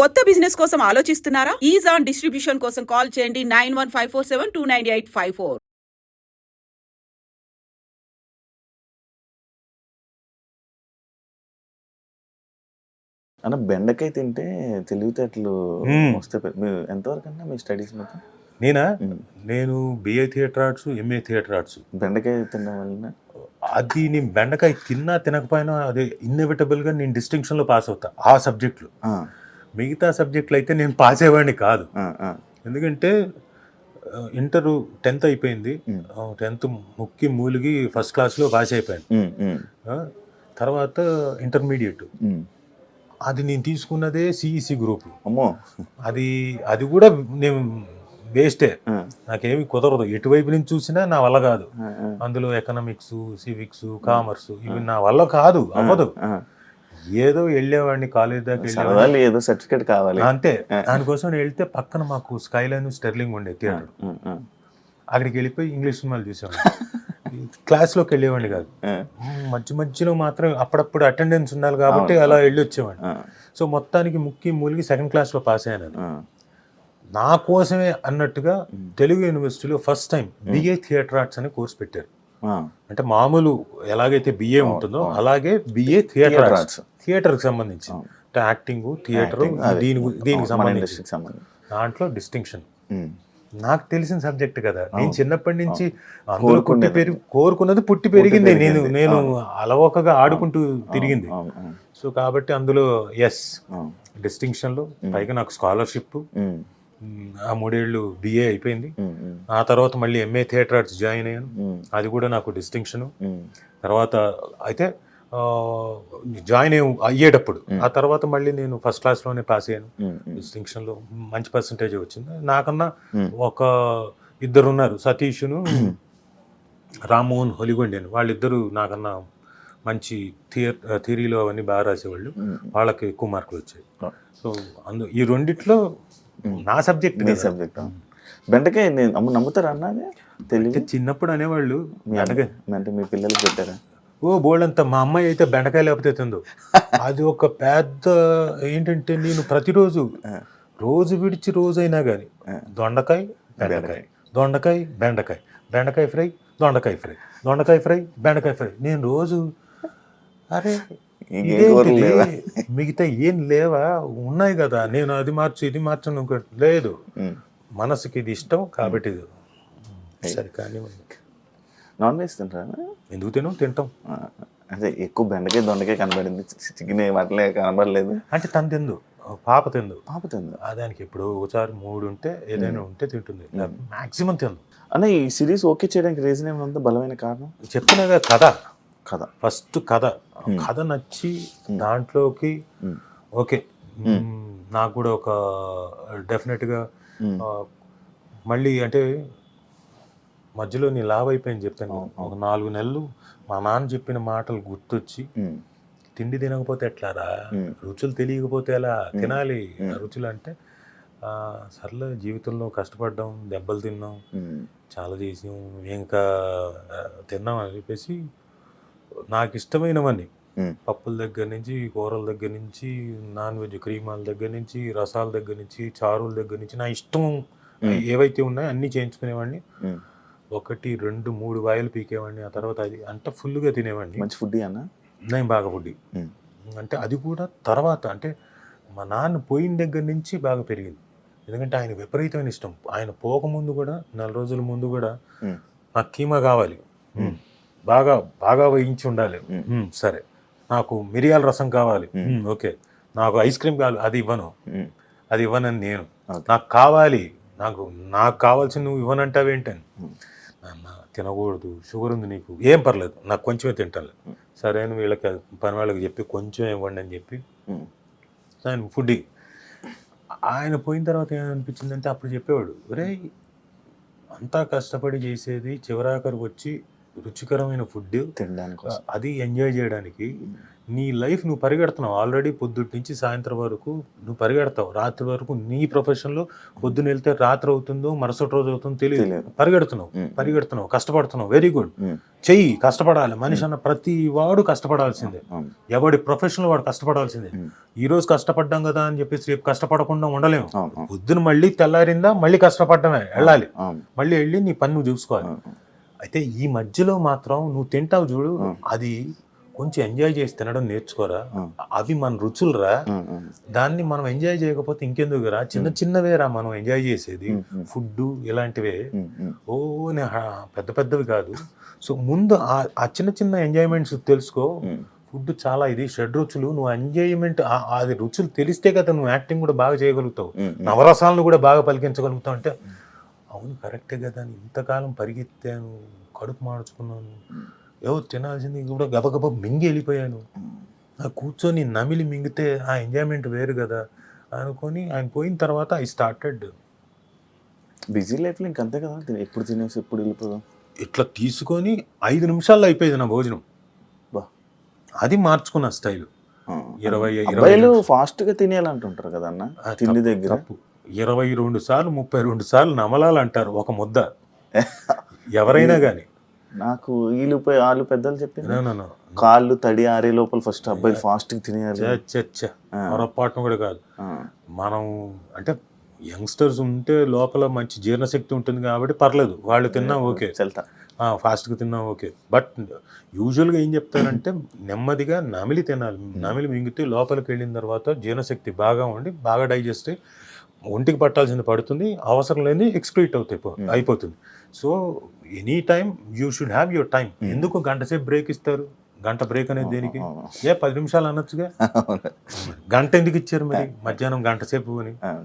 కొత్త బిజినెస్ కోసం ఆలోచిస్తున్నారా? ఈజ్ ఆన్ డిస్ట్రిబ్యూషన్ కోసం కాల్ చేయండి nine one five four seven two nine eight five four. అన్న బెండకాయ తింటే తెలివితేటలు. వస్తే మీరు ఎంతవరకు అన్నా మీ స్టడీస్ మొత్తం? నేనా. నేను BA theatre arts MA theatre arts. బెండకాయ తినడం వలన? అది నేను బెండకాయ తిన్నా తినకపోయినా అది ఇన్ఎవిటబుల్గా నేను డిస్టింక్షన్లో పాస్ అవుతా ఆ సబ్జెక్టులు ఆ, మిగతా సబ్జెక్టులు అయితే నేను పాస్ అయ్యేవాడిని కాదు. ఎందుకంటే ఇంటర్ టెన్త్ అయిపోయింది. టెన్త్ ముక్కి మూలిగి ఫస్ట్ క్లాస్లో పాస్ అయిపోయాను. తర్వాత ఇంటర్మీడియట్. అది నేను తీసుకున్నదే సిఈసి గ్రూప్. అమ్మో. అది అది కూడా నేను వేస్టే. నాకేమి కుదరదు. ఎటువైపు నుంచి చూసినా నా వల్ల కాదు. అందులో ఎకనామిక్స్ సివిక్స్ కామర్స్ ఇవి నా వల్ల కాదు. అవ్వదు. ఏదో వెళ్ళేవాడిని కాలేజ్ దాకా ఏదో సర్టిఫికేట్ కావాలి. అంతే. దానికోసం వెళ్తే పక్కన మాకు స్కై లైన్ స్టెర్లింగ్ ఉండే థియేటర్ అక్కడికి వెళ్ళిపోయి ఇంగ్లీష్ సినిమాలు చూసేవాడిని. క్లాస్లోకి వెళ్ళేవాడిని కాదు. మధ్య మధ్యలో మాత్రం అప్పుడప్పుడు అటెండెన్స్ ఉండాలి కాబట్టి అలా వెళ్ళి వచ్చేవాడిని సో మొత్తానికి ముక్కి మూలిగి సెకండ్ క్లాస్లో పాస్ అయ్యాను. నా కోసమే అన్నట్టుగా తెలుగు యూనివర్సిటీలో first time BA theatre arts అనే కోర్స్ పెట్టారు. అంటే మామూలు ఎలాగైతే బిఏ ఉంటుందో అలాగే బిఏ థియేటర్ ఆర్ట్స్ థియేటర్కి సంబంధించి యాక్టింగ్ థియేటర్. దీని దీనికి సంబంధించి. దాంట్లో డిస్టింక్షన్. నాకు తెలిసిన సబ్జెక్ట్ కదా. నేను చిన్నప్పటి నుంచి పుట్టి. పెరిగి కోరుకున్నది పుట్టి పెరిగింది. నేను. నేను అలవోకగా ఆడుకుంటూ తిరిగింది. సో కాబట్టి అందులో ఎస్. డిస్టింక్షన్లో పైగా నాకు స్కాలర్షిప్. ఆ మూడేళ్ళు బిఏ అయిపోయింది. ఆ తర్వాత మళ్ళీ ఎంఏ థియేటర్ ఆర్ట్స్ జాయిన్ అయ్యాను. అది కూడా నాకు డిస్టింక్షను. తర్వాత అయితే జాయిన్ అయ్యి అయ్యేటప్పుడు. ఆ తర్వాత మళ్ళీ నేను ఫస్ట్ క్లాస్లోనే పాస్ అయ్యాను. డిస్టింక్షన్లో మంచి పర్సంటేజ్ వచ్చింది. నాకన్నా. ఒక ఇద్దరు ఉన్నారు సతీష్ను రామ్మోహన్ హొలిగొండి అని. వాళ్ళిద్దరూ నాకన్నా మంచి థియర్ థియరీలో అవన్నీ బాగా రాసేవాళ్ళు. వాళ్ళకి ఎక్కువ మార్కులు వచ్చాయి. సో అందు ఈ రెండిట్లో నా సబ్జెక్ట్ నీ సబ్జెక్ట్. బెండకాయ నేను అమ్మ నమ్ముతారా అన్న తెలివి? చిన్నప్పుడు అనేవాళ్ళు అంటే మీ పిల్లలకి పెట్టారా? ఓ బోల్డంత మా అమ్మాయి అయితే బెండకాయ లేకపోతే తిందు. అది ఒక పెద్ద ఏంటంటే నేను ప్రతిరోజు రోజు విడిచి రోజు అయినా కానీ దొండకాయ బెండకాయ. దొండకాయ బెండకాయ. బెండకాయ ఫ్రై దొండకాయ ఫ్రై. దొండకాయ ఫ్రై బెండకాయ ఫ్రై. నేను రోజు అరే? మిగతా ఏం లేవా? ఉన్నాయి కదా. నేను అది మార్చు ఇది మార్చను. లేదు. మనసుకి ఇది ఇష్టం కాబట్టి ఇది. సరే కానీ నాన్ వెజ్ తింటారా? ఎందుకు తిను తింటాం. అదే ఎక్కువ బెండకాయ దొండకాయ కనబడింది. చికెన్ వాటిలే కనబడలేదు. అంటే తను తిందు. పాప తిందు. పాప తింది. దానికి ఎప్పుడు ఒకసారి మూడు ఉంటే ఏదైనా ఉంటే తింటుంది. మాక్సిమం తిందు అన్న ఈ సిరీస్ ఓకే చేయడానికి రీజన్ ఏమైనా బలమైన కారణం? చెప్తున్నాగా కథ. కథ. ఫస్ట్ కథ. కథ నచ్చి దాంట్లోకి. ఓకే. నాకు కూడా ఒక డెఫినెట్గా. మళ్ళీ అంటే మధ్యలో నీ లావ్ అయిపోయింది చెప్తాను ఒక నాలుగు నెలలు మా నాన్న చెప్పిన మాటలు గుర్తొచ్చి. తిండి తినకపోతే ఎట్లారా. రుచులు తెలియకపోతే ఎలా తినాలి రుచులు అంటే సర్లే జీవితంలో కష్టపడ్డాం దెబ్బలు తిన్నాం. చాలా చేసాం ఇంకా తిన్నాం అని చెప్పేసి నాకు ఇష్టమైనవన్నీ. పప్పుల దగ్గర నుంచి కూరల దగ్గర నుంచి నాన్ వెజ్ క్రీమాల దగ్గర నుంచి రసాల దగ్గర నుంచి చారుల దగ్గర నుంచి నా ఇష్టం ఏవైతే ఉన్నాయో అన్నీ చేయించుకునేవాడిని. ఒకటి రెండు మూడు వాయిలు పీకేవాడిని. ఆ తర్వాత అది అంత ఫుల్గా తినేవాడిని. మంచి ఫుడ్ అన్న? నేను బాగా మ్మ్. అంటే అది కూడా తర్వాత అంటే మా నాన్న పోయిన దగ్గర నుంచి బాగా పెరిగింది. ఎందుకంటే ఆయన విపరీతమైన ఇష్టం. ఆయన పోకముందు కూడా నెల రోజుల ముందు కూడా. నాకు కీమా కావాలి. బాగా బాగా వేయించి ఉండాలి. సరే. నాకు మిరియాల రసం కావాలి. ఓకే. నాకు ఐస్ క్రీమ్ కావాలి. అది ఇవ్వను. అది ఇవ్వనని నేను. నాకు కావాలి. నాకు నాకు కావాల్సిన నువ్వు ఇవ్వనంటావేంటని తినకూడదు. షుగర్ ఉంది నీకు. ఏం పర్లేదు నాకు కొంచెమే తింటాను. సరే అని వీళ్ళకి పని వాళ్ళకి చెప్పి కొంచెం ఇవ్వండి అని చెప్పి. ఆయన ఫుడ్ ఆయన పోయిన తర్వాత ఏమనిపించిందంటే అప్పుడు చెప్పేవాడు ఒరే అంతా కష్టపడి చేసేది చివరాఖరికి వచ్చి రుచికరమైన ఫుడ్ తినడానికి. అది ఎంజాయ్ చేయడానికి నీ లైఫ్ నువ్వు పరిగెడుతున్నావు ఆల్రెడీ పొద్దుటి నుంచి సాయంత్రం వరకు నువ్వు పరిగెడతావు రాత్రి వరకు నీ ప్రొఫెషన్లో పొద్దున వెళ్తే రాత్రి అవుతుందో మరుసటి రోజు అవుతుందో తెలియదు. పరిగెడుతున్నావు. పరిగెడుతున్నావు కష్టపడుతున్నావు వెరీ గుడ్. చెయ్యి కష్టపడాలి మనిషి అన్న ప్రతి వాడు కష్టపడాల్సిందే. ఎవడి ప్రొఫెషనల్ వాడు కష్టపడాల్సిందే. ఈ రోజు కష్టపడ్డాం కదా అని చెప్పేసి రేపు కష్టపడకుండా ఉండలేము. పొద్దున మళ్ళీ తెల్లారిందా మళ్ళీ కష్టపడటమే వెళ్ళాలి. మళ్ళీ వెళ్ళి నీ పని నువ్వు చూసుకోవాలి. అయితే ఈ మధ్యలో మాత్రం నువ్వు తింటావు చూడు. అది కొంచెం ఎంజాయ్ చేసి తినడం నేర్చుకోరా. అవి మన రుచులురా. దాన్ని మనం ఎంజాయ్ చేయకపోతే ఇంకెందుకురా చిన్న చిన్నవేరా మనం ఎంజాయ్ చేసేది. ఫుడ్ ఇలాంటివే. ఓ పెద్ద పెద్దవి కాదు సో ముందు ఆ- చిన్న చిన్న ఎంజాయ్మెంట్స్ తెలుసుకో. ఫుడ్ చాలా ఇది షడ్ రుచులు నువ్వు ఎంజాయ్మెంట్ అది రుచులు తెలిస్తే కదా నువ్వు యాక్టింగ్ కూడా బాగా చేయగలుగుతావు. నవరసాలను కూడా బాగా పలికించగలుగుతావు అంటే అవును కరెక్టే కదా. అని ఇంతకాలం పరిగెత్తాను కడుపు మార్చుకున్నాను. ఏవో తినాల్సింది కూడా గబగబ మింగి వెళ్ళిపోయాను. ఆ కూర్చొని నమిలి మింగితే ఆ ఎంజాయ్మెంట్ వేరు కదా అనుకొని ఆయన పోయిన తర్వాత ఐ స్టార్టెడ్. బిజీ లైఫ్లో ఇంకంతే కదా. తిని- ఎప్పుడు తినేసి ఎప్పుడు వెళ్ళిపోదాం? ఇట్లా తీసుకొని ఐదు నిమిషాల్లో అయిపోయేది నా భోజనం. బా. అది మార్చుకున్న స్టైల్. ఇరవై ఇరవై అబ్బాయిలు ఫాస్ట్గా తినేయాలంటుంటారు కదా అన్న? తిండి దగ్గర? ఇరవై రెండు సార్లు ముప్పై రెండు సార్లు నమలాలంటారు ఒక ముద్ద. ఎవరైనా కానీ నాకు వీళ్ళు వాళ్ళు పెద్దలు చెప్పింది కాళ్ళు తడి ఆరే లోపల ఫస్ట్ అబ్బాయిలు ఫాస్ట్గా తినేయాలి. పొరపాటును కూడా కాదు. మనం అంటే యంగ్స్టర్స్ ఉంటే లోపల మంచి జీర్ణశక్తి ఉంటుంది కాబట్టి పర్లేదు. వాళ్ళు తిన్నా ఓకే. చెల్తా ఫాస్ట్గా తిన్నా ఓకే. బట్ యూజువల్గా ఏం చెప్తారంటే నెమ్మదిగా నమిలి తినాలి. నమిలి మింగితే లోపలికి వెళ్ళిన తర్వాత జీర్ణశక్తి బాగా ఉండి బాగా డైజెస్ట్ అయ్యి ఒంటికి పట్టాల్సింది పడుతుంది అవసరం లేని ఎక్స్క్రీట్ అవుతాయి పో- అయిపోతుంది. So any time you should have your time ఎందుకు గంట సేపు బ్రేక్ ఇస్తారు? గంట బ్రేక్ అనేది దేనికి. ఏ పది నిమిషాలు అనొచ్చుగా. గంట ఎందుకు ఇచ్చారు మరి? మధ్యాహ్నం గంట సేపు అని. ఆ.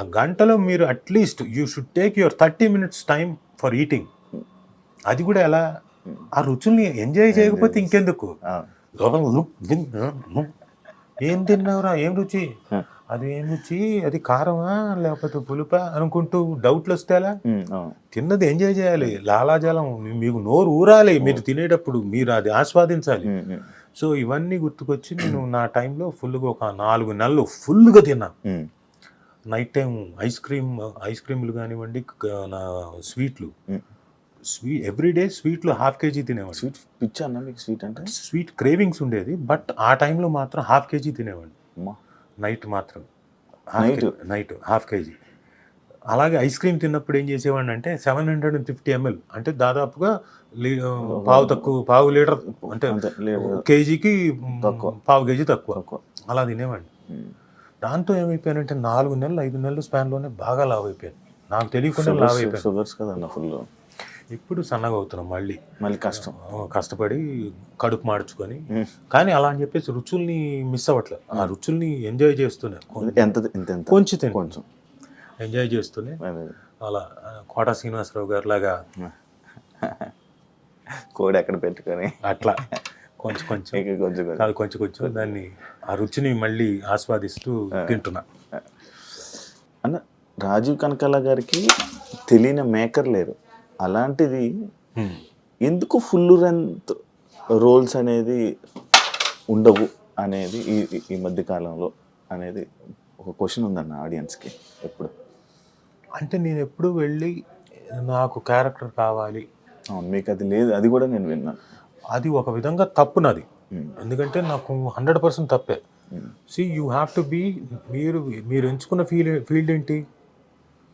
గంటలో మీరు at least you should take your thirty minutes time for eating అది కూడా ఎలా? ఆ రుచుల్ని ఎంజాయ్ చేయకపోతే ఇంకెందుకు. లోపల. ఏం తిన్నావురా? ఏం రుచి. అది ఏం రుచి? అది కారమా? లేకపోతే పులుపా? అనుకుంటూ డౌట్లు వస్తేలా. తిన్నది ఎంజాయ్ చేయాలి. లాలాజలం మీకు నోరు ఊరాలి. మీరు తినేటప్పుడు మీరు అది ఆస్వాదించాలి. సో ఇవన్నీ గుర్తుకొచ్చి నేను నా టైంలో ఫుల్గా ఒక నాలుగు నెలలు ఫుల్గా తిన్నాను. ఉమ్, night time ice cream ice క్రీమ్లు కానివ్వండి నా స్వీట్లు. స్వీ ఎవ్రీడే స్వీట్లు హాఫ్ కేజీ తినేవాడిని స్వీట్ పిచ్చా అన్న మీకు స్వీట్ అంటే? స్వీట్ క్రేవింగ్స్ ఉండేది బట్ ఆ టైంలో మాత్రం హాఫ్ కేజీ తినేవాడిని అమ్మా. నైట్ మాత్రం. Night? నైట్? Half KG. అలాగే ఐస్ క్రీమ్ తిన్నప్పుడు ఏం చేసేవాడిని అంటే seven hundred and fifty ML. అంటే దాదాపుగా పావు తక్కువ పావు లీటర్ అంటే. కేజీకి తక్కువ. పావు కేజీ తక్కువ. అలా తినేవాడిని. దాంతో ఏమైపోయానంటే నాలుగు నెలలు ఐదు నెలలు స్పాన్లోనే బాగా లావ్ అయిపోయాను నాకు తెలియకుండా లావ్ అయిపోయాను షుగర్స్ కదన్న ఫుల్ ఇప్పుడు సన్నగా అవుతున్నాం మళ్ళీ. మళ్ళీ కష్టం. కష్టపడి కడుపు మార్చుకొని. కానీ అలా అని చెప్పేసి రుచుల్ని మిస్ అవ్వట్లేదు. ఆ రుచుల్ని ఎంజాయ్ చేస్తూనే ఎంత కొంచెం కొంచెం. ఎంజాయ్ చేస్తూనే అదే. అలా కోట శ్రీనివాసరావు గారు లాగా. కోడి ఎక్కడ పెట్టుకొని. అట్లా. కొంచెం కొంచెం. కొంచెం కొంచెం. కాదు కొంచెం కొంచెం దాన్ని ఆ రుచిని మళ్ళీ ఆస్వాదిస్తూ తింటున్నా. అన్న రాజీవ్ కనకాల గారికి తెలియని మేకర్ లేరు. అలాంటిది. ఎందుకు ఫుల్ లెంత్ రోల్స్ అనేది ఉండవు అనేది ఈ ఈ- మధ్య కాలంలో అనేది ఒక క్వశ్చన్ ఉందన్న ఆడియన్స్కి ఎప్పుడు? అంటే నేను ఎప్పుడు వెళ్ళి నాకు క్యారెక్టర్ కావాలి. అవును మీకు అది లేదు అది కూడా నేను విన్నాను అది ఒక విధంగా తప్పు నాది ఉమ్, ఎందుకంటే నాకు హండ్రెడ్ పర్సెంట్ తప్పే. See you have to be మీరు మీరు ఎంచుకున్న ఫీల్డ్ ఫీల్డ్ ఏంటి?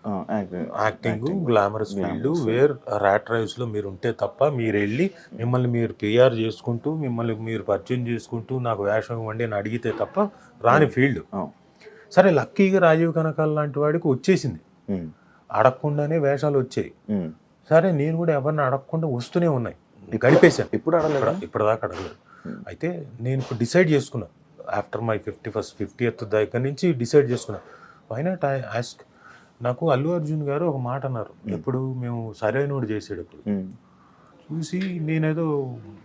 Acting. Acting glamorous field where rat రైవ్స్లో మీరు ఉంటే తప్ప మీరు వెళ్ళి మిమ్మల్ని మీరు పిఆర్ చేసుకుంటూ మిమ్మల్ని మీరు పరిచయం చేసుకుంటూ నాకు వేషం ఇవ్వండి అని అడిగితే తప్ప రాని ఫీల్డ్. సరే లక్కీగా రాజీవ్ కనకాల లాంటి వాడికి వచ్చేసింది. అడగకుండానే వేషాలు వచ్చాయి. సరే నేను కూడా ఎవరిని అడగకుండా వస్తూనే ఉన్నాయి. గడిపేశాను ఎప్పుడు అడగలేదు? ఇప్పుడు ఇప్పటిదాకా అడగలేదు. అయితే నేను ఇప్పుడు డిసైడ్ చేసుకున్నా. After my fifty first fiftieth దగ్గర నుంచి డిసైడ్ చేసుకున్నా. వై నాట్ ఐ ఆస్క్ నాకు అల్లు అర్జున్ గారు ఒక మాట అన్నారు. ఎప్పుడు మేము సరైనోడు చేసేటప్పుడు ఉమ్, చూసి నేనేదో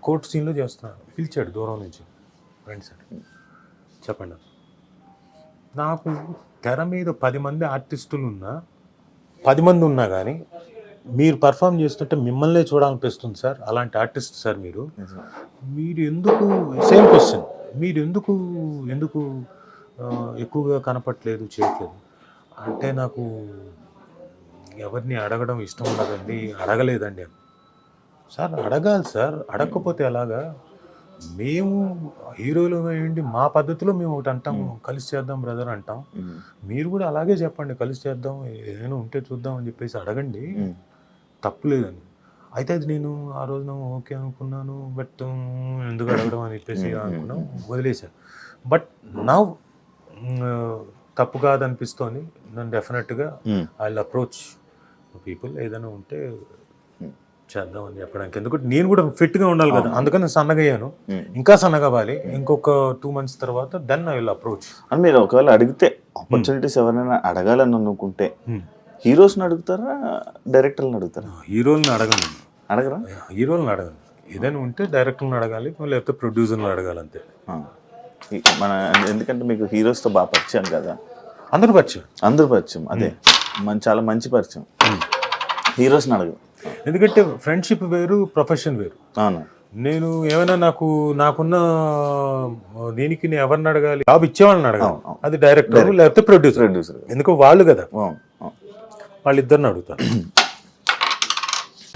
కోర్ట్ సీన్లో చేస్తున్నాను. పిలిచాడు దూరం నుంచి రండి సార్ చెప్పండి నాకు తెర మీద పది మంది ఆర్టిస్టులు ఉన్నా పది మంది ఉన్నా కానీ మీరు పర్ఫామ్ చేస్తుంటే మిమ్మల్నే చూడాలనిపిస్తుంది సార్. అలాంటి ఆర్టిస్ట్ సార్ మీరు. మీరు ఎందుకు సేమ్ క్వశ్చన్. మీరు ఎందుకు ఎందుకు ఎక్కువగా కనపట్లేదు చేయట్లేదు? అంటే నాకు ఎవరిని అడగడం ఇష్టం ఉండదండి అడగలేదండి. సార్ అడగాలి సార్. అడగకపోతే ఎలాగా? మేము హీరోలు ఏంటి మా పద్ధతిలో మేము ఒకటి అంటాం కలిసి చేద్దాం బ్రదర్ అంటాం. మీరు కూడా అలాగే చెప్పండి కలిసి చేద్దాం ఏదైనా ఉంటే చూద్దాం అని చెప్పేసి అడగండి. ఉమ్, తప్పు లేదని అయితే అది నేను ఆ రోజున ఓకే అనుకున్నాను బట్ ఎందుకు అడగడం అని చెప్పేసి అనుకున్నాం వదిలేశాను బట్ నా తప్పు కాదనిపిస్తోంది. నన్ను డెఫినెట్గా. ఐ అప్రోచ్ పీపుల్ ఏదైనా ఉంటే చేద్దాం అని చెప్పడానికి. ఎందుకంటే నేను కూడా ఫిట్గా ఉండాలి కదా. అందుకని నేను సన్నగా అయ్యాను. ఉమ్. ఇంకా సన్నగా అవ్వాలి. ఇంకొక టూ మంత్స్ తర్వాత దెన్ ఐ విల్ అప్రోచ్ అని మీరు ఒకవేళ అడిగితే ఆపర్చునిటీస్ ఎవరైనా అడగాలని అనుకుంటే హీరోస్ని అడుగుతారా డైరెక్టర్ని అడుగుతారా? హీరోల్ని అడగను. అడగరా? హీరోలను అడగను. ఏదైనా ఉంటే డైరెక్టర్ని అడగాలి లేకపోతే ప్రొడ్యూసర్ని అడగాలి అంతే మన ఎందుకంటే మీకు హీరోస్తో బాగా పరిచయం కదా. అందరూ పరిచయం. అందరూ పరిచయం అదే. మన చాలా మంచి పరిచయం. హీరోస్ని అడగరు ఎందుకంటే ఫ్రెండ్షిప్ వేరు ప్రొఫెషన్ వేరు. అవును. నేను ఏమైనా నాకు నాకున్న దీనికి నేను ఎవరిని అడగాలి? జాబ్ ఇచ్చేవాళ్ళని అడగాలి. అది డైరెక్టర్ లేకపోతే ప్రొడ్యూసర్ ప్రొడ్యూసర్ ఎందుకు వాళ్ళు కదా. వాళ్ళిద్దరిని అడుగుతారు